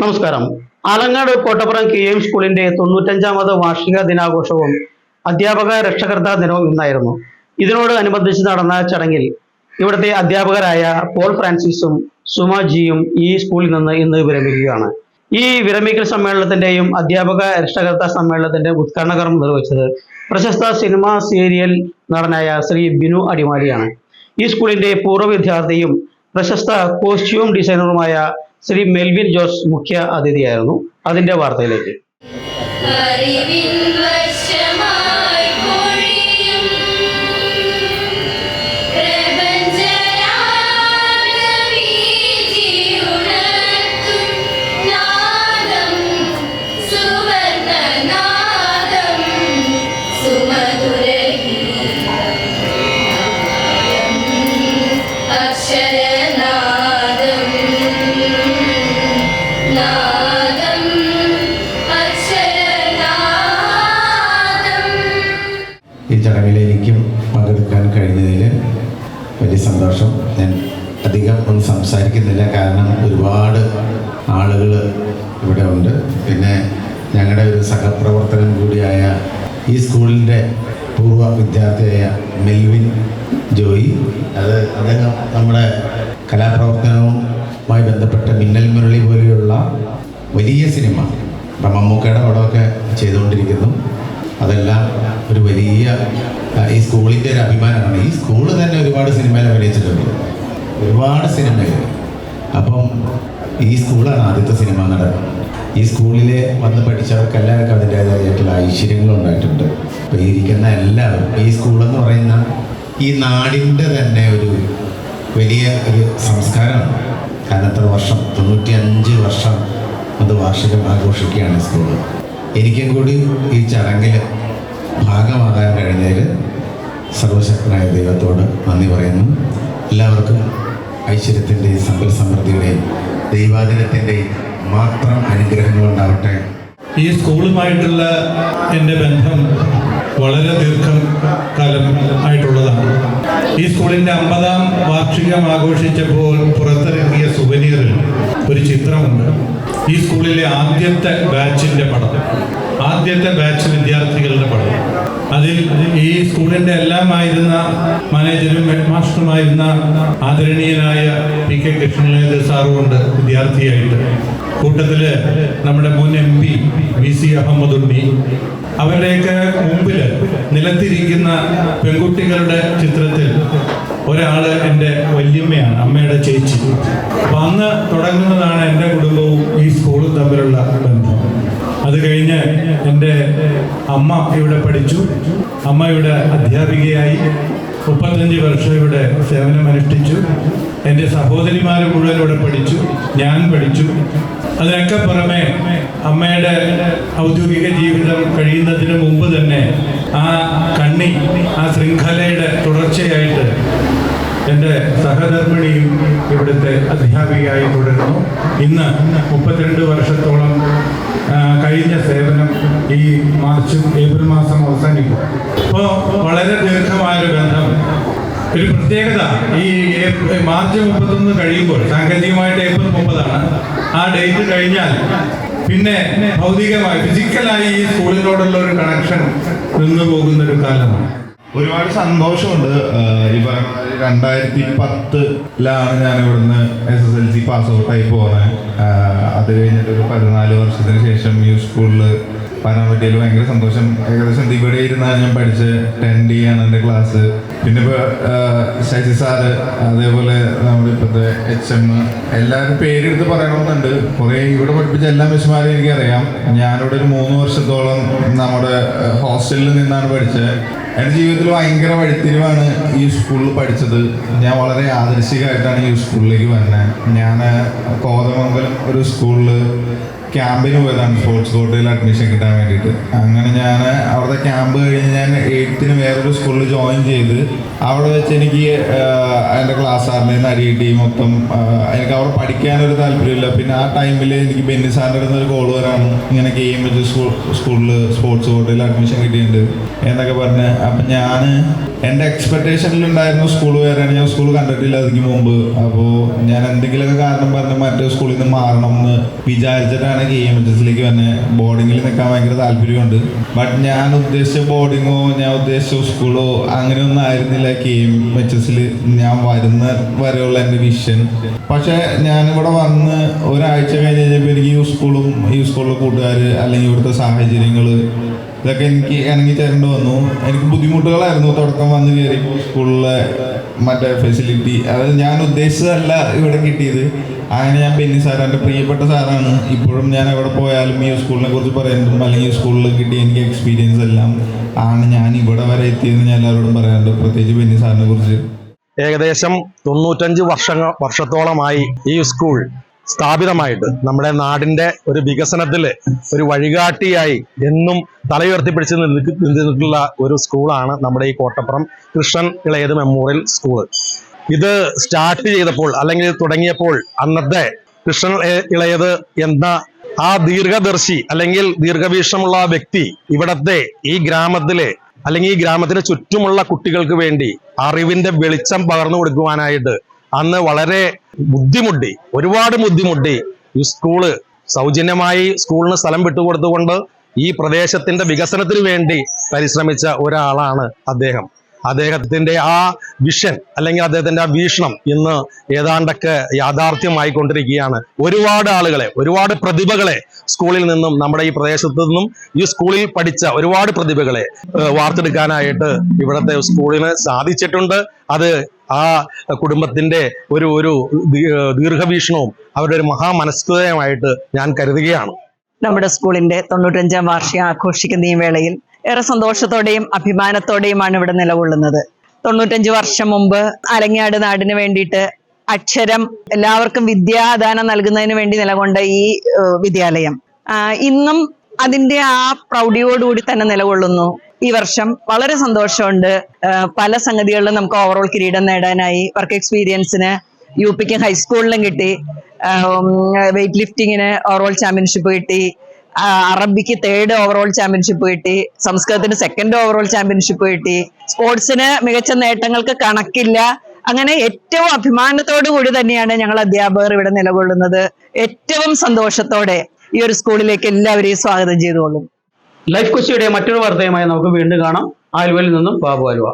നമസ്കാരം. Alangad Kottappuram K M സ്കൂളിന്റെ തൊണ്ണൂറ്റഞ്ചാമത് വാർഷിക ദിനാഘോഷവും അധ്യാപക രക്ഷകർത്താ ദിനവും ഇന്നായിരുന്നു. ഇതിനോട് അനുബന്ധിച്ച് നടന്ന ചടങ്ങിൽ ഇവിടുത്തെ അധ്യാപകരായ പോൾ ഫ്രാൻസിസും സുമാജിയും ഈ സ്കൂളിൽ നിന്ന് ഇന്ന് വിരമിക്കുകയാണ്. ഈ വിരമിക്കൽ സമ്മേളനത്തിന്റെയും അധ്യാപക രക്ഷകർത്താ സമ്മേളനത്തിന്റെ ഉദ്ഘാടന കർമ്മം നിർവഹിച്ചത് പ്രശസ്ത സിനിമാ സീരിയൽ നടനായ ശ്രീ ബിനു അടിമാലിയാണ്. ഈ സ്കൂളിന്റെ പൂർവ വിദ്യാർത്ഥിയും പ്രശസ്ത കോസ്റ്റ്യൂം ഡിസൈനറുമായ ശ്രീ മെൽവിൻ ജോസ് മുഖ്യ അതിഥിയായിരുന്നു. അതിന്റെ വാർത്തയിലേക്ക്. വർഷമായി ചടങ്ങിൽ എനിക്കും പങ്കെടുക്കാൻ കഴിഞ്ഞതിൽ വലിയ സന്തോഷം. ഞാൻ അധികം ഒന്നും സംസാരിക്കുന്നില്ല. കാരണം ഒരുപാട് ആളുകൾ ഇവിടെ ഉണ്ട്. പിന്നെ ഞങ്ങളുടെ ഒരു സഹപ്രവർത്തനം കൂടിയായ ഈ സ്കൂളിന്റെ പൂർവ വിദ്യാർത്ഥിയായ മെൽവിൻ ജോയി. അത് അദ്ദേഹം നമ്മുടെ കലാപ്രവർത്തനവുമായി ബന്ധപ്പെട്ട മിന്നൽ മുരളി പോലെയുള്ള വലിയ സിനിമ ഇപ്പം മമ്മൂക്കയുടെ പടമൊക്കെ ചെയ്തുകൊണ്ടിരിക്കുന്നു. അതെല്ലാം ഒരു വലിയ ആ, ഈ സ്കൂളിന്റെ ഒരു അഭിമാനമാണ് ഈ സ്കൂൾ തന്നെ ഒരുപാട് സിനിമയിൽ അഭിനയിച്ചിട്ടുണ്ട് ഒരുപാട് സിനിമയിൽ അപ്പം ഈ സ്കൂളാണ് ആദ്യത്തെ സിനിമ നടൻ. ഈ സ്കൂളിൽ വന്ന് പഠിച്ചവർക്ക് എല്ലാവർക്കും അതിന്റേതായിട്ടുള്ള ഐശ്വര്യങ്ങൾ ഉണ്ടായിട്ടുണ്ട്. അപ്പോൾ ഇരിക്കുന്ന എല്ലാവരും ഈ സ്കൂളെന്ന് പറയുന്ന ഈ നാടിന്റെ തന്നെ ഒരു വലിയ ഒരു സംസ്കാരമാണ്. കാരണം എത്ര വർഷം തൊണ്ണൂറ്റി അഞ്ച് വർഷം അത് വാർഷികം ആഘോഷിക്കുകയാണ് സ്കൂൾ എനിക്കും കൂടി ഈ ചടങ്ങിൽ ഭാഗമാകാൻ കഴിഞ്ഞതിൽ സർവശക്തനായ ദൈവത്തോട് നന്ദി പറയുന്നു. എല്ലാവർക്കും ഐശ്വര്യത്തിന്റെയും സമ്പൽ സമൃദ്ധിയുടെ ദൈവാദിനത്തിന്റെ മാത്രം അനുഗ്രഹങ്ങൾ ഉണ്ടാവട്ടെ. ഈ സ്കൂളുമായിട്ടുള്ള എന്റെ ബന്ധം വളരെ ദീർഘം കാലം ആയിട്ടുള്ളതാണ്. ഈ സ്കൂളിന്റെ അമ്പതാം വാർഷികം ആഘോഷിച്ചപ്പോൾ പുറത്തിറങ്ങിയ സുവനീറിൽ ഒരു ചിത്രമുണ്ട്. ഈ സ്കൂളിലെ ആദ്യത്തെ ബാച്ചിന്റെ പടം. ആദ്യത്തെ ബാച്ച് വിദ്യാർത്ഥികളുടെ പഠനം. അതിൽ ഈ സ്കൂളിന്റെ എല്ലാമായിരുന്ന മാനേജരും ഹെഡ് മാസ്റ്ററുമായിരുന്ന ആദരണീയനായ പി കെ കൃഷ്ണലേന്ദ്ര സാറുമുണ്ട് വിദ്യാർത്ഥിയായിട്ട്. കൂട്ടത്തിൽ നമ്മുടെ മുൻ M P V C Ahammed Unni. അവരുടെയൊക്കെ മുമ്പിൽ നിലത്തിരിക്കുന്ന പെൺകുട്ടികളുടെ ചിത്രത്തിൽ ഒരാൾ എന്റെ വല്യമ്മയാണ് അമ്മയുടെ ചേച്ചി. അപ്പൊ അന്ന് തുടങ്ങുന്നതാണ് എന്റെ കുടുംബവും ഈ സ്കൂളും തമ്മിലുള്ള ബന്ധം. അത് കഴിഞ്ഞ് എന്റെ അമ്മ ഇവിടെ പഠിച്ചു. അമ്മ ഇവിടെ അധ്യാപികയായി മുപ്പത്തഞ്ച് വർഷം ഇവിടെ സേവനം അനുഷ്ഠിച്ചു. എന്റെ സഹോദരിമാർ മുഴുവൻ ഇവിടെ പഠിച്ചു. ഞാൻ പഠിച്ചു. അതിനൊക്കെ പുറമെ അമ്മയുടെ ഔദ്യോഗിക ജീവിതം കഴിയുന്നതിന് മുമ്പ് തന്നെ ആ കണ്ണി ആ ശൃംഖലയുടെ തുടർച്ചയായിട്ട് എന്റെ സഹധർമ്മിണിയും ഇവിടുത്തെ അധ്യാപികയായി തുടരുന്നു. ഇന്ന് മുപ്പത്തിരണ്ട് വർഷത്തോളം കഴിഞ്ഞ സേവനം ഈ മാർച്ചും ഏപ്രിൽ മാസം അവസാനിക്കും. അപ്പോൾ വളരെ ദീർഘമായൊരു ബന്ധം. ഒരു പ്രത്യേകത ഈ മാർച്ച് മുപ്പത്തൊന്ന് കഴിയുമ്പോൾ സാങ്കേതികമായിട്ട് ഏപ്രിൽ മുപ്പതാണ്. ആ ഡേറ്റ് കഴിഞ്ഞാൽ പിന്നെ ഭൗതികമായി ഫിസിക്കലായി ഈ സ്കൂളിനോടുള്ള ഒരു കണക്ഷൻ നിന്നു പോകുന്ന ഒരു കാലമാണ്. ഒരുപാട് സന്തോഷമുണ്ട് ഈ പറഞ്ഞ രണ്ടായിരത്തി പത്തിലാണ് ഞാൻ ഇവിടുന്ന് S S L C pass ഔട്ടായി പോകുന്നത് അത് കഴിഞ്ഞിട്ട് ഒരു പതിനാല് വർഷത്തിന് ശേഷം ഈ സ്കൂളിൽ വരാൻ പറ്റിയതിൽ ഭയങ്കര സന്തോഷം. ഏകദേശം ഇവിടെ ഇരുന്നാണ് ഞാൻ പഠിച്ച് ടെൻ ഡി ആണ് എന്റെ ക്ലാസ് പിന്നെ ഇപ്പോൾ ശശി സാറ് അതേപോലെ നമ്മുടെ ഇപ്പോഴത്തെ എച്ച് എം എല്ലാവരും പേരെടുത്ത് പറയണമെന്നുണ്ട്. കുറേ ഇവിടെ പഠിപ്പിച്ച എല്ലാ മിസ്സുമാരെയും എനിക്കറിയാം. ഞാനിവിടെ ഒരു മൂന്ന് വർഷത്തോളം നമ്മുടെ ഹോസ്റ്റലിൽ നിന്നാണ് പഠിച്ചത്. എന്റെ ജീവിതത്തിൽ ഭയങ്കര വഴിത്തിരിവാണ് ഈ സ്കൂളിൽ പഠിച്ചത്. ഞാൻ വളരെ ആദർശികമായിട്ടാണ് ഈ സ്കൂളിലേക്ക് വരുന്നത്. ഞാൻ കോതമംഗലം ഒരു സ്കൂളിൽ ക്യാമ്പിന് പോയതാണ്. സ്പോർട്സ് കോട്ടയിൽ അഡ്മിഷൻ കിട്ടാൻ വേണ്ടിയിട്ട്. അങ്ങനെ ഞാൻ അവിടുത്തെ ക്യാമ്പ് കഴിഞ്ഞ് ഞാൻ എയ്ത്തിന് വേറൊരു സ്കൂളിൽ ജോയിൻ ചെയ്ത് അവിടെ വെച്ച് എനിക്ക് എന്റെ ക്ലാസ് സാറിന്റെ അരി കിട്ടി. മൊത്തം എനിക്ക് അവിടെ പഠിക്കാനൊരു താല്പര്യമില്ല. പിന്നെ ആ ടൈമിൽ എനിക്ക് ബെന്നി സാറിന്റെ അടുത്ത് ഒരു കോൾ വരാണ്. ഇങ്ങനെ ഗെയിം വെച്ച് സ്കൂൾ സ്കൂളിൽ സ്പോർട്സ് കോട്ടയിൽ അഡ്മിഷൻ കിട്ടിയിട്ടുണ്ട്. എന്നൊക്കെ പറഞ്ഞ്. അപ്പം ഞാൻ എന്റെ എക്സ്പെക്ടേഷനിൽ ഉണ്ടായിരുന്നു സ്കൂൾ വേറെയാണ് ഞാൻ സ്കൂൾ കണ്ടിട്ടില്ല അതിന് മുമ്പ്. അപ്പോൾ ഞാൻ എന്തെങ്കിലുമൊക്കെ കാരണം പറഞ്ഞ് മറ്റേ സ്കൂളിൽ നിന്ന് മാറണം എന്ന് വിചാരിച്ചിട്ടാണ് കെ എം എച്ച് എസിലേക്ക് വന്നെ. ബോർഡിങ്ങിൽ നിൽക്കാൻ ഭയങ്കര താല്പര്യമുണ്ട്. ബട്ട് ഞാൻ ഉദ്ദേശിച്ച ബോർഡിങ്ങോ ഞാൻ ഉദ്ദേശിച്ച സ്കൂളോ അങ്ങനെയൊന്നും ആയിരുന്നില്ല കെ എം എച്ച് എസിൽ ഞാൻ വരുന്ന വരെയുള്ള എന്റെ വിഷൻ പക്ഷേ ഞാനിവിടെ വന്ന് ഒരാഴ്ച കഴിഞ്ഞ് കഴിഞ്ഞപ്പോൾ എനിക്ക് ഈ സ്കൂളും ഈ സ്കൂളിലെ കൂട്ടുകാർ അല്ലെങ്കിൽ ഇവിടുത്തെ സാഹചര്യങ്ങൾ ഇതൊക്കെ എനിക്ക് ഇണങ്ങി ചേരേണ്ടി വന്നു. എനിക്ക് ബുദ്ധിമുട്ടുകളായിരുന്നു തുടക്കം വന്ന് കയറിയപ്പോൾ സ്കൂളിലെ മറ്റേ ഫെസിലിറ്റി അതായത് ഞാൻ ഉദ്ദേശിച്ചതല്ല ഇവിടെ കിട്ടിയത്. അങ്ങനെ ഞാൻ ബെന്നി സാർ എന്റെ പ്രിയപ്പെട്ട സാറാണ്. ഇപ്പോഴും ഞാൻ എവിടെ പോയാലും ഈ സ്കൂളിനെ കുറിച്ച് പറയുന്നതും അല്ലെങ്കിൽ ഈ സ്കൂളിൽ കിട്ടിയ എനിക്ക് എക്സ്പീരിയൻസ് എല്ലാം ആണ് ഞാൻ ഇവിടെ വരെ എത്തിയതെന്ന് ഞാൻ എല്ലാവരോടും പറയാറുണ്ട്. പ്രത്യേകിച്ച് ബെന്നി സാറിനെ കുറിച്ച്. ഏകദേശം തൊണ്ണൂറ്റഞ്ച് വർഷങ്ങൾ വർഷത്തോളമായി ഈ സ്കൂൾ സ്ഥാപിതമായിട്ട് നമ്മുടെ നാടിന്റെ ഒരു വികസനത്തിൽ ഒരു വഴികാട്ടിയായി എന്നും തലയുയർത്തിപ്പിടിച്ച് നിന്നിട്ടുള്ള ഒരു സ്കൂളാണ് നമ്മുടെ ഈ കോട്ടപ്പുറം കൃഷ്ണൻ ഇളയത് മെമ്മോറിയൽ സ്കൂൾ ഇത് സ്റ്റാർട്ട് ചെയ്തപ്പോൾ അല്ലെങ്കിൽ തുടങ്ങിയപ്പോൾ അന്നത്തെ കൃഷ്ണൻ ഇളയത് എന്ന ആ ദീർഘദർശി അല്ലെങ്കിൽ ദീർഘവീക്ഷമുള്ള ആ വ്യക്തി ഇവിടത്തെ ഈ ഗ്രാമത്തിലെ അല്ലെങ്കിൽ ഈ ഗ്രാമത്തിന് ചുറ്റുമുള്ള കുട്ടികൾക്ക് വേണ്ടി അറിവിന്റെ വെളിച്ചം പകർന്നു കൊടുക്കുവാനായിട്ട് അന്ന് വളരെ ബുദ്ധിമുട്ടി ഒരുപാട് ബുദ്ധിമുട്ടി ഈ സ്കൂൾ സൗജന്യമായി സ്കൂളിന് സ്ഥലം വിട്ടുകൊടുത്തുകൊണ്ട് ഈ പ്രദേശത്തിന്റെ വികസനത്തിന് വേണ്ടി പരിശ്രമിച്ച ഒരാളാണ് അദ്ദേഹം. അദ്ദേഹത്തിന്റെ ആ വിഷൻ അല്ലെങ്കിൽ അദ്ദേഹത്തിന്റെ ആ വീക്ഷണം ഇന്ന് ഏതാണ്ടൊക്കെ യാഥാർത്ഥ്യമായി കൊണ്ടിരിക്കുകയാണ് ഒരുപാട് ആളുകളെ ഒരുപാട് പ്രതിഭകളെ സ്കൂളിൽ നിന്നും നമ്മുടെ ഈ പ്രദേശത്തു നിന്നും ഈ സ്കൂളിൽ പഠിച്ച ഒരുപാട് പ്രതിഭകളെ വാർത്തെടുക്കാനായിട്ട് ഇവിടുത്തെ സ്കൂളിന് സാധിച്ചിട്ടുണ്ട്. അത് ആ കുടുംബത്തിന്റെ ഒരു ഒരു ദീർഘവീക്ഷണവും അവരുടെ ഒരു മഹാമനസ്തുതയുമായിട്ട് ഞാൻ കരുതുകയാണ്. നമ്മുടെ സ്കൂളിന്റെ തൊണ്ണൂറ്റഞ്ചാം വാർഷികം ആഘോഷിക്കുന്ന ഈ വേളയിൽ ഏറെ സന്തോഷത്തോടെയും അഭിമാനത്തോടെയുമാണ് ഇവിടെ നിലകൊള്ളുന്നത്. തൊണ്ണൂറ്റഞ്ച് വർഷം മുമ്പ് അലങ്ങാട് നാടിന് വേണ്ടിയിട്ട് അക്ഷരം എല്ലാവർക്കും വിദ്യാദാനം നൽകുന്നതിന് വേണ്ടി നിലകൊണ്ട ഈ വിദ്യാലയം. ഇന്നും അതിന്റെ ആ പ്രൗഢിയോടുകൂടി തന്നെ നിലകൊള്ളുന്നു. ഈ വർഷം വളരെ സന്തോഷമുണ്ട്. പല സംഗതികളിലും നമുക്ക് ഓവറോൾ കിരീടം നേടാനായി. വർക്ക് എക്സ്പീരിയൻസിന് യു പിക്കും ഹൈസ്കൂളിലും കിട്ടി. വെയിറ്റ് ലിഫ്റ്റിങ്ങിന് ഓവറോൾ ചാമ്പ്യൻഷിപ്പ് കിട്ടി. അറബിക്ക് തേർഡ് ഓവറോൾ ചാമ്പ്യൻഷിപ്പ് കിട്ടി. സംസ്കൃതത്തിന് സെക്കൻഡ് ഓവറോൾ ചാമ്പ്യൻഷിപ്പ് കിട്ടി. സ്പോർട്സിന് മികച്ച നേട്ടങ്ങൾക്ക് കണക്കില്ല. അങ്ങനെ ഏറ്റവും അഭിമാനത്തോടു കൂടി തന്നെയാണ് ഞങ്ങൾ അധ്യാപകർ ഇവിടെ നിലകൊള്ളുന്നത്. ഏറ്റവും സന്തോഷത്തോടെ ഈ ഒരു സ്കൂളിലേക്ക് എല്ലാവരെയും സ്വാഗതം ചെയ്തുകൊള്ളും ലൈഫ് കൊച്ചിയുടെ മറ്റൊരു വാർത്തയുമായി നമുക്ക് വീണ്ടും കാണാം. ആലുവയിൽ നിന്നും ബാബു ആലുവ.